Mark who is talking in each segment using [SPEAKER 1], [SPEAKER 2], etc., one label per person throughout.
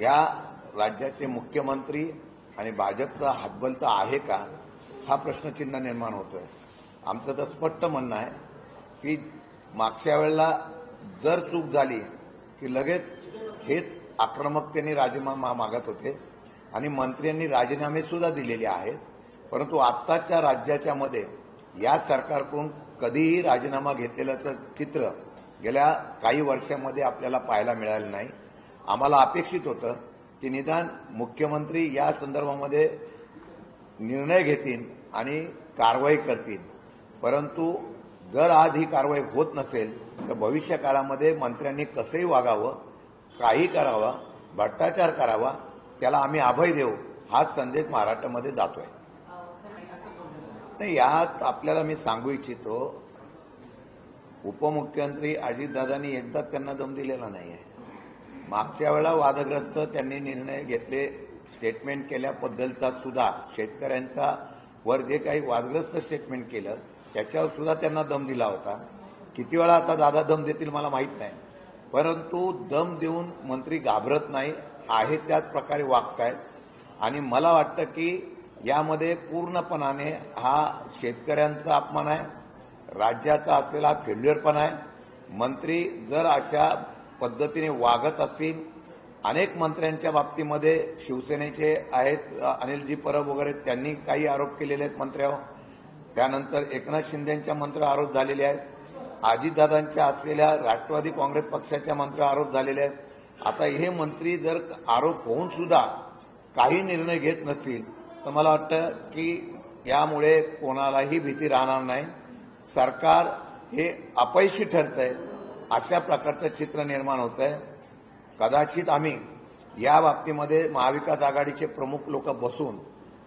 [SPEAKER 1] या राज्याचे मुख्यमंत्री आणि भाजपचा हातबलता आहे का? हा प्रश्नचिन्ह निर्माण होतोय. आमचं तर स्पष्ट म्हणणं आहे की मागच्या वेळेला जर चूक झाली की लगेच हेच आक्रमकतेने राजीनामा मागत होते आणि मंत्र्यांनी राजीनामे सुद्धा दिलेले आहेत. परंतु आत्ताच्या राज्याच्या मध्ये या सरकारकडून कधीही राजीनामा घेतलेल्याचं चित्र गेल्या काही वर्षामध्ये आपल्याला पाहायला मिळालं नाही. आम्हाला अपेक्षित होतं की निदान मुख्यमंत्री या संदर्भामध्ये निर्णय घेतील आणि कारवाई करतील. परंतु जर आज ही कारवाई होत नसेल तर भविष्य काळामध्ये मंत्र्यांनी कसंही वागावं काही करावा भ्रष्टाचार करावा त्याला आम्ही अभय देऊ हाच संदेश महाराष्ट्रामध्ये जातोय. नाही यात आपल्याला मी सांगू इच्छितो उपमुख्यमंत्री अजितदादांनी एकदा त्यांना दम दिलेला नाही आहे मागच्या वेळा वादग्रस्त त्यांनी निर्णय घेतले स्टेटमेंट केल्याबद्दलचा सुद्धा शेतकऱ्यांचा वर जे काही वादग्रस्त स्टेटमेंट केलं त्याच्यावर सुद्धा त्यांना दम दिला होता. किती वेळा आता दादा दम देतील मला माहीत नाही. परंतु दम देऊन मंत्री घाबरत नाही आहे त्याच प्रकारे वागतायत. आणि मला वाटतं की यामध्ये पूर्णपणाने हा शेतकऱ्यांचा अपमान आहे राज्याचा असलेला फेल्युअर पण आहे. मंत्री जर अशा पद्धतीने वागत असतील अनेक मंत्र्यांच्या बाबतीमध्ये शिवसेनेचे आहेत अनिलजी परब वगैरे त्यांनी काही आरोप केलेले आहेत मंत्र्यावर. त्यानंतर एकनाथ शिंदेच्या मंत्र आरोप झालेले आहेत. अजितदादांच्या असलेल्या राष्ट्रवादी काँग्रेस पक्षाच्या मंत्र आरोप झालेले आहेत. आता हे मंत्री जर आरोप होऊन सुद्धा काही निर्णय घेत नसतील तर मला वाटतं की यामुळे कोणालाही भीती राहणार नाही. सरकार हे अपयशी ठरतंय. अशा प्रकारचं चित्र निर्माण होत आहे कदाचित आम्ही या बाबतीमध्ये महाविकास आघाडीचे प्रमुख लोक बसून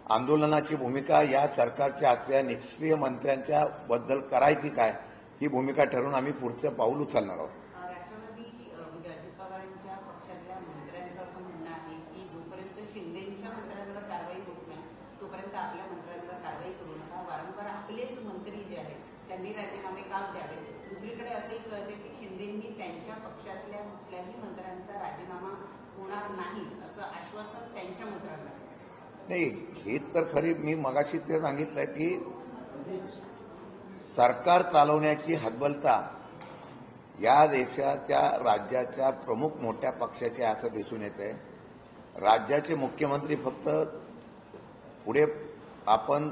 [SPEAKER 1] आंदोलनाची भूमिका या सरकारच्या असल्या निष्क्रिय मंत्र्यांच्या बद्दल करायची काय ही भूमिका ठरवून आम्ही पुढचं पाऊल उचलणार आहोत.
[SPEAKER 2] म्हणजे आपल्या मंत्र्यांवर कारवाई करू नका. वारंवार आपलेच मंत्री जे आहेत त्यांनी राजीनामे काम द्यावे दुसरीकडे असे कळते की शिंदेंनी त्यांच्या पक्षातल्या कुठल्याही मंत्र्यांचा राजीनामा होणार नाही असं आश्वासन त्यांच्या मंत्र्यांना
[SPEAKER 1] नाही हे तर खरी मी मगाशी ते सांगितलं की सरकार चालवण्याची हतबलता या देशाच्या राज्याच्या प्रमुख मोठ्या पक्षाचे असं दिसून येत आहे राज्याचे मुख्यमंत्री फक्त पुढे आपण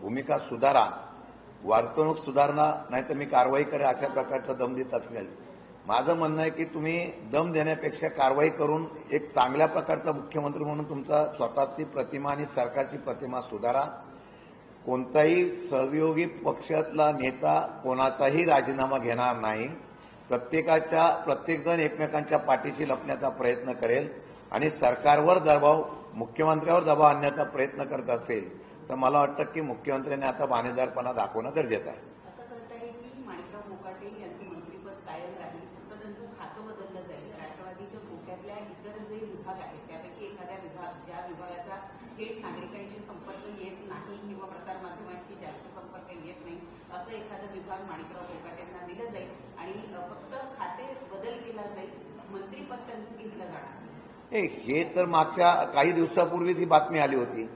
[SPEAKER 1] भूमिका सुधारा वर्तणूक सुधारणा नाही तर मी कारवाई करेन अशा प्रकारचा दम देत असेल माझं म्हणणं आहे की तुम्ही दम देण्यापेक्षा कारवाई करून एक चांगल्या प्रकारचा मुख्यमंत्री म्हणून तुमचा स्वतःची प्रतिमा आणि सरकारची प्रतिमा सुधारा. कोणताही सहयोगी पक्षातला नेता कोणाचाही राजीनामा घेणार नाही. प्रत्येकाच्या प्रत्येकजण एकमेकांच्या पाठीशी लपण्याचा प्रयत्न करेल आणि सरकारवर दबाव मुख्यमंत्र्यावर दबाव आणण्याचा प्रयत्न करत असेल. तर मला वाटतं की मुख्यमंत्र्यांनी आता बाणेदारपणा दाखवणं गरजेचं आहे.
[SPEAKER 2] असं माणिकराव कोकाटे विभाग आहेत त्यापैकी एखाद्या विभाग ज्या विभागाचा थेट नागरिकांशी संपर्क येत नाही किंवा प्रसारमाध्यमांशी जास्त संपर्क येत नाही असं एखादा विभाग माणिकराव कोकाटेंना दिलं जाईल आणि फक्त खाते बदल केला जाईल मंत्रीपद त्यांचं घेतलं जाणार.
[SPEAKER 1] ए, हे तर मागच्या काही दिवसापूर्वीच ही बातमी आली होती.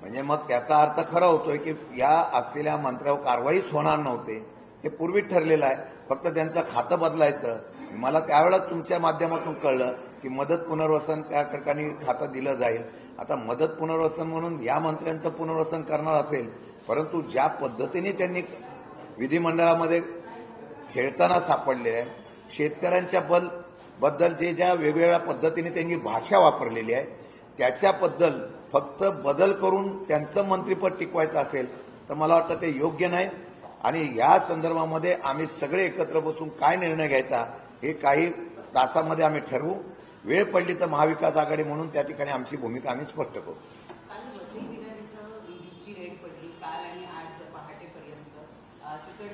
[SPEAKER 1] म्हणजे मग त्याचा अर्थ खरा होतोय की या असलेल्या मंत्र्यावर कारवाईच होणार नव्हते. हे पूर्वीच ठरलेलं आहे. फक्त त्यांचं खातं बदलायचं. मला त्यावेळेला तुमच्या माध्यमातून कळलं की मदत पुनर्वसन त्या ठिकाणी खातं दिलं जाईल. आता मदत पुनर्वसन म्हणून या मंत्र्यांचं पुनर्वसन करणार असेल परंतु ज्या पद्धतीने त्यांनी विधिमंडळामध्ये खेळताना सापडले आहे शेतकऱ्यांच्या बलबद्दल जे ज्या वेगवेगळ्या पद्धतीने त्यांनी भाषा वापरलेली आहे त्याच्याबद्दल फक्त बदल करून त्यांचं मंत्रीपद टिकवायचं असेल तर मला वाटतं ते योग्य नाही. आणि या संदर्भामध्ये आम्ही सगळे एकत्र बसून काय निर्णय घ्यायचा हे काही तासामध्ये आम्ही ठरवू. वेळ पडली तर महाविकास आघाडी म्हणून त्या ठिकाणी आमची भूमिका आम्ही स्पष्ट करू
[SPEAKER 2] काल वसई विरार इथं ईडीची रेड पडली काल आणि आज पहाटेपर्यंत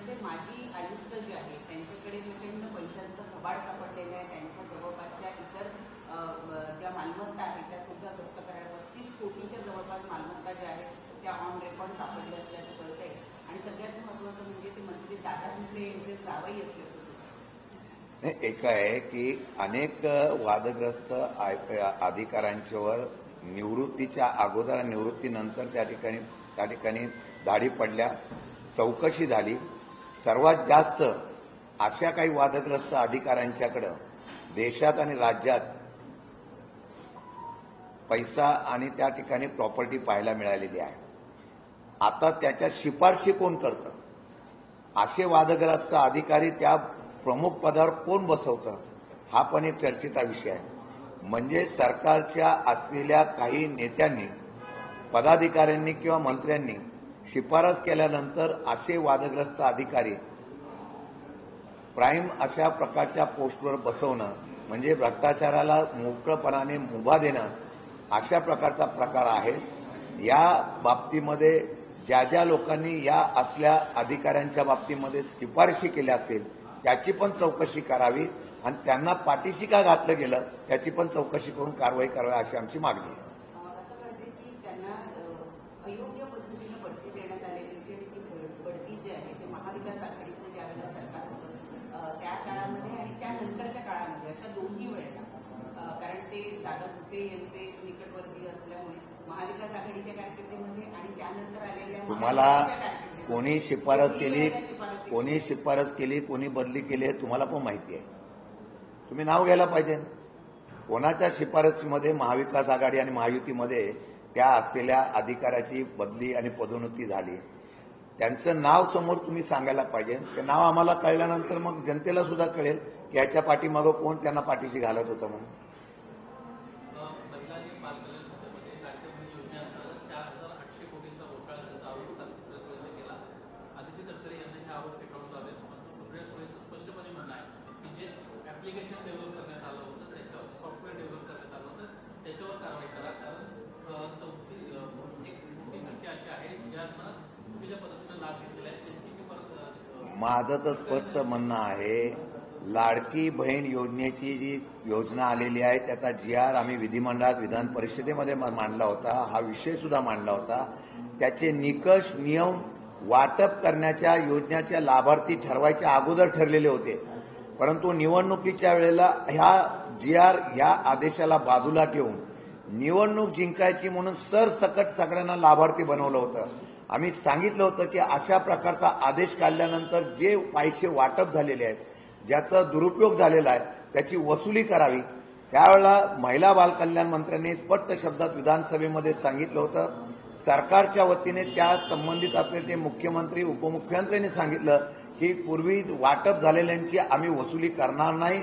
[SPEAKER 2] अ, माजी आयुक्त जे आहेत त्यांच्याकडे प्रचंड पैशांचं कबाड सापडलेलं आहे. त्यांच्या जवळपासच्या इतर ज्या मालमत्ता आहेत त्या सुद्धा जप्त करायला पस्तीस कोटीच्या जवळपास मालमत्ता ज्या आहेत त्या ऑन रेकॉर्ड सापडल्या असल्याचं कळत आहे. आणि सगळ्यात महत्वाचं म्हणजे ते मंत्री दादा भुसे यांचे जावई असल्याचं
[SPEAKER 1] एक आहे की अनेक वादग्रस्त अधिकाऱ्यांच्यावर निवृत्तीच्या अगोदर निवृत्तीनंतर त्या ठिकाणी त्या ठिकाणी धाडी पडल्या चौकशी झाली. सर्वात जास्त अशा काही वादग्रस्त अधिकाऱ्यांच्याकडं देशात आणि राज्यात पैसा आणि त्या ठिकाणी प्रॉपर्टी पाहायला मिळालेली आहे. आता त्याच्या शिफारशी कोण करतं? असे वादग्रस्त अधिकारी त्या प्रमुख पदावर कोण बसवतं? हा पण एक चर्चेचा विषय आहे. म्हणजे सरकारच्या असलेल्या काही नेत्यांनी पदाधिकाऱ्यांनी किंवा मंत्र्यांनी शिफारस केल्यानंतर असे वादग्रस्त अधिकारी प्राईम अशा प्रकारच्या पोस्टवर बसवणं म्हणजे भ्रष्टाचाराला मोकळपणाने मुभा देणं अशा प्रकारचा प्रकार आहे. या बाबतीमध्ये ज्या ज्या लोकांनी या असल्या अधिकाऱ्यांच्या बाबतीमध्ये शिफारशी केल्या असेल त्याची पण चौकशी करावी आणि त्यांना पाठीशी का घातलं गेलं त्याची पण चौकशी करून कारवाई करावी अशी आमची मागणी आहे
[SPEAKER 2] अं, असं कळते की त्यांना अं, अयोग्य पद्धतीनं बढती देण्यात आलेली होती आणि ती ब- बढती जी आहे ते महाविकास आघाडीचं ज्यावेळेला सरकार होतं त्या काळामध्ये आणि त्यानंतरच्या काळामध्ये अशा दोन्ही वेळेला कारण ते दादा भुसे यांचे निकटवर्तीय असल्यामुळे महाविकास आघाडीच्या कारकिर्दीमध्ये आणि त्यानंतर आलेल्या
[SPEAKER 1] तुम्हाला कोणी शिफारस केली. कोणी शिफारस केली कोणी बदली केली हे तुम्हाला पण माहिती आहे. तुम्ही नाव घ्यायला पाहिजे. कोणाच्या शिफारसीमध्ये महाविकास आघाडी आणि महायुतीमध्ये त्या असलेल्या अधिकाऱ्याची बदली आणि पदोन्नती झाली? त्यांचं नाव समोर तुम्ही सांगायला पाहिजे. ते नाव आम्हाला कळल्यानंतर मग जनतेला सुद्धा कळेल की याच्या पाठीमागं कोण त्यांना पाठीशी घालत होतं म्हणून.
[SPEAKER 3] त्याच्यावर कारवाई करा. कारण चौथी मोठी संख्या अशी आहे ज्यांना चुकीच्या लाभ घेतलेला आहे त्यांची जी परत अं,
[SPEAKER 1] माझं तर स्पष्ट म्हणणं आहे लाडकी बहीण योजनेची जी योजना आलेली आहे त्याचा जी आर आम्ही विधिमंडळात विधान परिषदेमध्ये मांडला होता हा विषय सुद्धा मांडला होता. त्याचे निकष नियम वाटप करण्याच्या योजनेच्या लाभार्थी ठरवायच्या अगोदर ठरलेले होते. परंतु निवडणुकीच्या वेळेला ह्या जी आर या आदेशाला बाजूला ठेवून निवडणूक जिंकायची म्हणून सरसकट सगळ्यांना लाभार्थी बनवलं होतं. आम्ही सांगितलं होतं की अशा प्रकारचा आदेश काढल्यानंतर जे पैसे वाटप झालेले आहेत ज्याचा दुरुपयोग झालेला आहे त्याची वसुली करावी. त्यावेळेला महिला बालकल्याण मंत्र्यांनी स्पष्ट शब्दात विधानसभेमध्ये सांगितलं होतं. सरकारच्या वतीने त्या संबंधित असलेले मुख्यमंत्री उपमुख्यमंत्र्यांनी सांगितलं की पूर्वी वाटप झालेल्यांची आम्ही वसुली करणार नाही.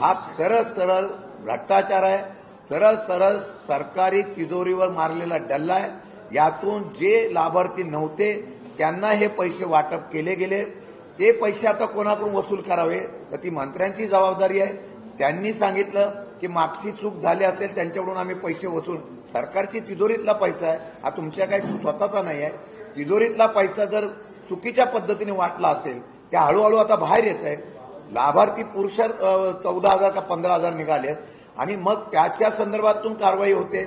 [SPEAKER 1] हा सरळ सरळ भ्रष्टाचार आहे. सरळ सरळ सरकारी तिजोरीवर मारलेला डल्ला आहे. यातून जे लाभार्थी नव्हते त्यांना हे पैसे वाटप केले गेले. ते पैसे आता कोणाकडून वसूल करावे? तर ती मंत्र्यांची जबाबदारी आहे. त्यांनी सांगितलं की मागची चूक झाली असेल त्यांच्याकडून आम्ही पैसे वसूल. सरकारची तिजोरीतला पैसा आहे. हा तुमच्या काही स्वतःचा नाही आहे. तिजोरीतला पैसा जर चुकीच्या पद्धतीने वाटला असेल त्या हळूहळू आता बाहेर येत आहे. लाभार्थी पुरुष चौदा हजार का पंधरा हजार निघाले आणि मग त्याच्या संदर्भातून कारवाई होते.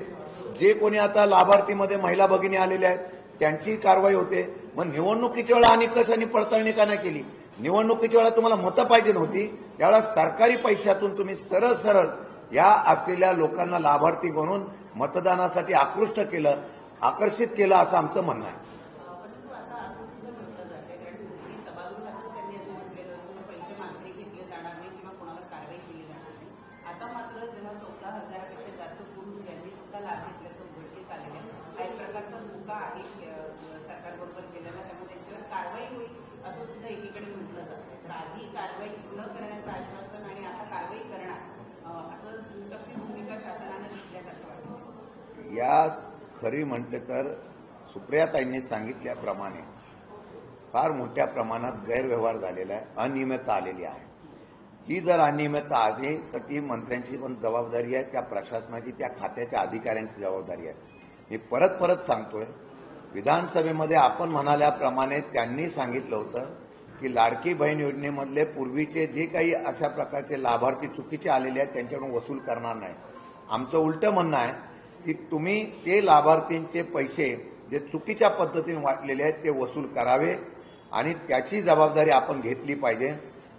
[SPEAKER 1] जे कोणी आता लाभार्थीमध्ये महिला भगिनी आलेल्या आहेत त्यांची कारवाई होते. मग निवडणुकीच्या वेळा आणि कशाने पडताळणी का नाही केली? निवडणुकीच्या वेळा तुम्हाला मतं पाहिजे नव्हती. त्यावेळा सरकारी पैशातून तुम्ही सरळ सरळ या असलेल्या लोकांना लाभार्थी बनवून मतदानासाठी आकृष्ट केलं आकर्षित केलं असं आमचं म्हणणं आहे
[SPEAKER 2] अं, परंतु आता असं सुद्धा म्हटलं जाते कारण पूर्वी सभागृहातच त्यांनी असं म्हटलेलं होतं की पैसे मात्र घेतले जाणार नाही किंवा कोणावर कारवाई केली जाणार नाही आता मात्र जेव्हा चौदा हजारापेक्षा जास्त पुरुष ज्यांनी सुद्धा लाभ घेतल्याचं उघडकीस आलेलं आहे हा एक प्रकारचा धोका आहे अं, सरकारबरोबर केलेला त्यामुळे त्यांच्यावर कारवाई होईल असं सुद्धा एकीकडे म्हटलं जातं तर आधी कारवाई न करण्याचं आश्वासन आणि आता कारवाई करणार अं, असं दुटप्पी भूमिका शासनानं घेतल्यासारखं वाटतं
[SPEAKER 1] या खरी म्हटलं तर सुप्रियाताईंनी सांगितल्याप्रमाणे फार मोठ्या प्रमाणात गैरव्यवहार झालेला आहे अनियमितता आलेली आहे. ही जर अनियमितता आहे तर ती मंत्र्यांची पण जबाबदारी आहे त्या प्रशासनाची त्या खात्याच्या अधिकाऱ्यांची जबाबदारी आहे. मी परत परत सांगतोय विधानसभेमध्ये आपण म्हणाल्याप्रमाणे त्यांनी सांगितलं होतं की लाडकी बहीण योजनेमधले पूर्वीचे जे काही अशा प्रकारचे लाभार्थी चुकीचे आलेले आहेत त्यांच्याकडून वसूल करणार नाही. आमचं उलटं म्हणणं आहे की तुम्ही ते लाभार्थींचे पैसे जे चुकीच्या पद्धतीने वाटलेले आहेत ते वसूल करावे आणि त्याची जबाबदारी आपण घेतली पाहिजे.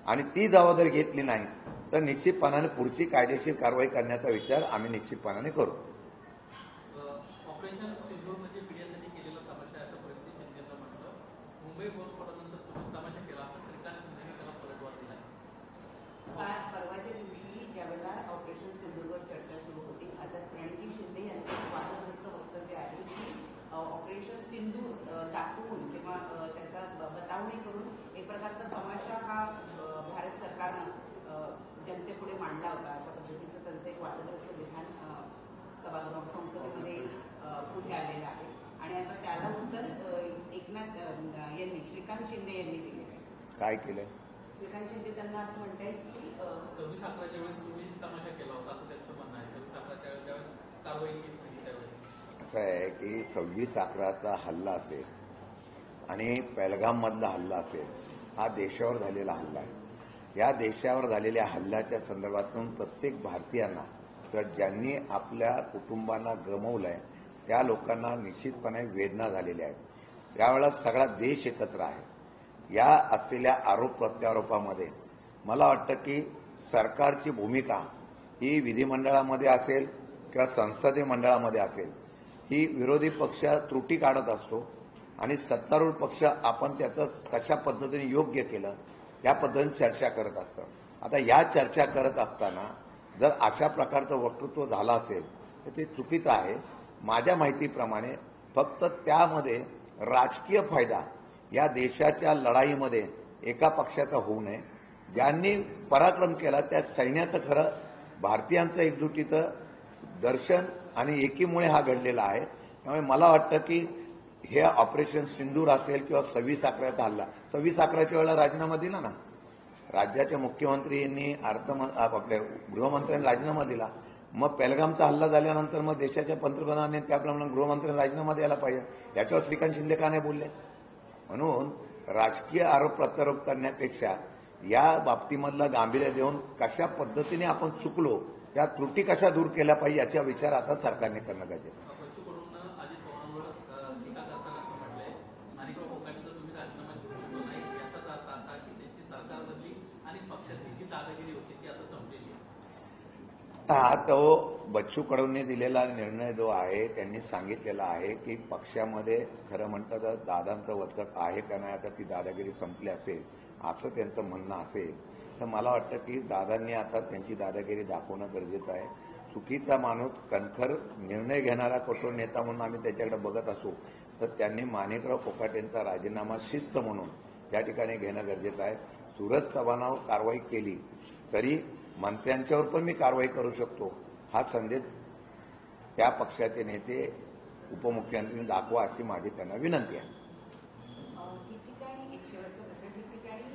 [SPEAKER 1] आणि ती जबाबदारी घेतली नाही तर निश्चितपणाने पुढची कायदेशीर कारवाई करण्याचा विचार आम्ही निश्चितपणाने करू.
[SPEAKER 3] ऑपरेशन म्हणजे केलेला तमाशा असं मुंबई बोलपटानंतर तुम्ही तमाशा केला असं श्रीकांत शिंदेने त्याला पलटवार दिला
[SPEAKER 2] काल परवाच्या दिवशी ज्यावेळेला ऑपरेशन सिंधूरवर चर्चा सुरू होती आता प्रणिती शिंदे यांचं एक वादग्रस्त वक्तव्य आहे की अ, ऑपरेशन सिंधूर अ, दाखवून किंवा अ, त्याचा ब- बतावणी करून एक प्रकारचा तमाशा हा भारत सरकारनं जनतेपुढे मांडला होता. अशा पद्धतीचं त्यांचं एक वादग्रस्त विधान सभागृह संसदेमध्ये पुढे आलेलं आहे. आणि आता त्याला उत्तर एकनाथ यांनी श्रीकांत शिंदे यांनी दिलेलं आहे.
[SPEAKER 1] काय केलं
[SPEAKER 2] श्रीकांत शिंदे त्यांना असं म्हणतायत की
[SPEAKER 3] सव्वीस अकराच्या वेळेस तुम्ही तमाशा केला होता असं त्यांचं म्हणणं आहे. सव्वीस अकराच्या वेळेस ज्यावेळेस कारवाई केली होती त्यावेळेस.
[SPEAKER 1] असं आहे की सव्वीस अकराचा हल्ला असेल आणि पहलगाममधला हल्ला असेल हा देशावर झालेला हल्ला आहे. या देशावर झालेल्या हल्ल्याच्या संदर्भातून प्रत्येक भारतीयांना किंवा ज्यांनी आपल्या कुटुंबांना गमवलं आहे त्या लोकांना निश्चितपणे वेदना झालेल्या आहेत. यावेळेला सगळा देश एकत्र आहे. या असलेल्या आरोप प्रत्यारोपामध्ये मला वाटतं की सरकारची भूमिका ही विधिमंडळामध्ये असेल किंवा संसदीय मंडळामध्ये असेल ही विरोधी पक्ष त्रुटी काढत असतो आणि सत्तारूढ पक्ष आपण त्याचं कशा पद्धतीने योग्य केलं या पद्धतीने चर्चा करत असतं. आता या चर्चा करत असताना जर अशा प्रकारचं वक्तृत्व झालं असेल तर ते चुकीचं आहे. माझ्या माहितीप्रमाणे फक्त त्यामध्ये राजकीय फायदा या देशाच्या लढाईमध्ये एका पक्षाचा होऊ नये. ज्यांनी पराक्रम केला त्या सैन्याचं खरं भारतीयांचं एकजुटीचं दर्शन आणि एकीमुळे हा घडलेला आहे. त्यामुळे मला वाटतं की हे ऑपरेशन सिंदूर असेल किंवा सव्वीस अकराचा हल्ला. सव्वीस अकराच्या वेळेला राजीनामा दिला ना? राज्याच्या मुख्यमंत्री यांनी अर्थ आपल्या गृहमंत्र्यांनी राजीनामा दिला. मग पेलगामचा हल्ला झाल्यानंतर मग देशाच्या पंतप्रधानांनी त्याप्रमाणे गृहमंत्र्यांनी राजीनामा द्यायला पाहिजे. याच्यावर श्रीकांत शिंदे का नाही बोलले? म्हणून राजकीय आरोप प्रत्यारोप करण्यापेक्षा या बाबतीमधला गांभीर्य देऊन कशा पद्धतीने आपण चुकलो त्या त्रुटी कशा दूर केल्या पाहिजे याचा विचार आता सरकारने करणं गरजेचं आहे.
[SPEAKER 3] बच्चू कडून अजित पवारांवर अ, टीका करताना असं म्हटलंय माणिकराव कोकाटेचा तुम्ही राजीनामा घेऊ शकलो नाही याचाच अर्थ असा की त्यांची सरकार बदली आणि पक्षाची जी दादागिरी होती ती आता संपलेली आता
[SPEAKER 1] हा तो बच्चू कडूंनी दिलेला निर्णय जो आहे त्यांनी सांगितलेला आहे की पक्षामध्ये खरं म्हणतं तर दादांचं वचक आहे का नाही आता ती दादागिरी संपली असेल असं त्यांचं म्हणणं असेल तर मला वाटतं की दादांनी आता त्यांची दादागिरी दाखवणं गरजेचं आहे. चुकीचा माणूस कणखर निर्णय घेणारा कठोर नेता म्हणून आम्ही त्याच्याकडे बघत असू तर त्यांनी माणिकराव कोकाटेंचा राजीनामा शिस्त म्हणून या ठिकाणी घेणं गरजेचं आहे. सुरत चव्हाणावर कारवाई केली तरी मंत्र्यांच्यावर पण मी कारवाई करू शकतो. हा संदेश त्या पक्षाचे नेते उपमुख्यमंत्र्यांनी दाखवा अशी माझी त्यांना विनंती आहे.
[SPEAKER 2] अ, ठिकठिकाणी एक शेवटचा प्रश्न ठिकठिकाणी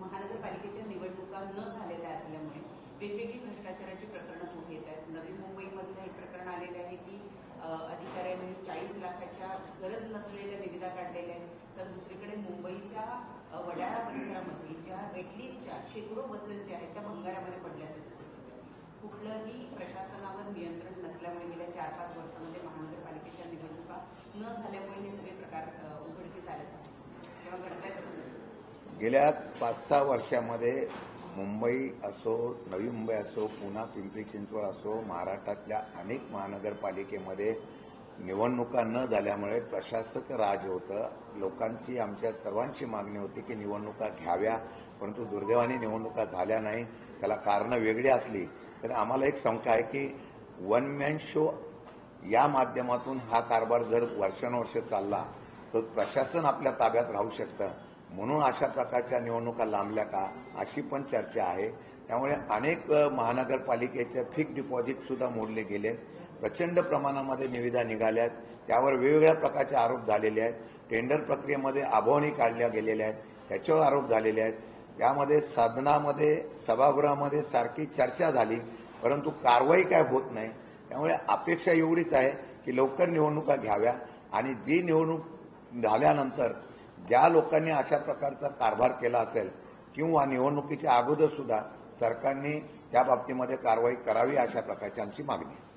[SPEAKER 2] महानगरपालिकेच्या निवडणुका न झालेल्या असल्यामुळे वेगवेगळी भ्रष्टाचाराची प्रकरणं पुढे येत आहेत. नवी मुंबईमधलं हे प्रकरण आलेलं आहे की अ, अधिकाऱ्यांनी चाळीस लाखाच्या गरज नसलेल्या निविदा काढलेल्या आहेत. तर दुसरीकडे मुंबईच्या वडाळा परिसरामध्ये ज्या वेटलिस्टच्या शेकडो बसेस ज्या आहेत त्या भंगारामध्ये पडल्याचं दिसत कुठलंही प्रशासनावर नियंत्रण नसल्यामुळे गेल्या चार पाच वर्षामध्ये महानगरपालिकेच्या निवडणुका न झाल्यामुळे हे सगळे प्रकार उघडकीस आले किंवा घडतायत
[SPEAKER 1] गेल्या पाच सहा वर्षामध्ये मुंबई असो नवी मुंबई असो पुन्हा पिंपरी चिंचवड असो महाराष्ट्रातल्या अनेक महानगरपालिकेमध्ये निवडणुका न झाल्यामुळे प्रशासक राज होतं. लोकांची आमच्या सर्वांची मागणी होती की निवडणुका घ्याव्या परंतु दुर्दैवाने निवडणुका झाल्या नाही. त्याला कारणं वेगळी असली तर आम्हाला एक शंका आहे की वन मॅन शो या माध्यमातून हा कारभार जर वर्षानुवर्ष चालला तर प्रशासन आपल्या ताब्यात राहू शकतं. म्हणून अशा प्रकारच्या निवडणुका लांबल्या का अशी पण चर्चा आहे. त्यामुळे अनेक महानगरपालिकेचे फिक्स डिपॉझिट सुद्धा मोडले गेले प्रचंड प्रमाणामध्ये निविदा निघाल्या आहेत त्यावर वेगवेगळ्या प्रकारचे आरोप झालेले आहेत. टेंडर प्रक्रियेमध्ये आभवणी काढल्या गेलेल्या आहेत. त्याच्यावर आरोप झालेले आहेत. त्यामध्ये सदनामध्ये सभागृहामध्ये सारखी चर्चा झाली परंतु कारवाई काय होत नाही. त्यामुळे अपेक्षा एवढीच आहे की लवकर निवडणुका घ्याव्या आणि जी निवडणूक झाल्यानंतर ज्या लोकांनी अशा प्रकारचा कारभार केला असेल किंवा निवडणुकीच्या अगोदर सुद्धा सरकारने त्या बाबतीमध्ये कारवाई करावी अशा प्रकारची आमची मागणी आहे.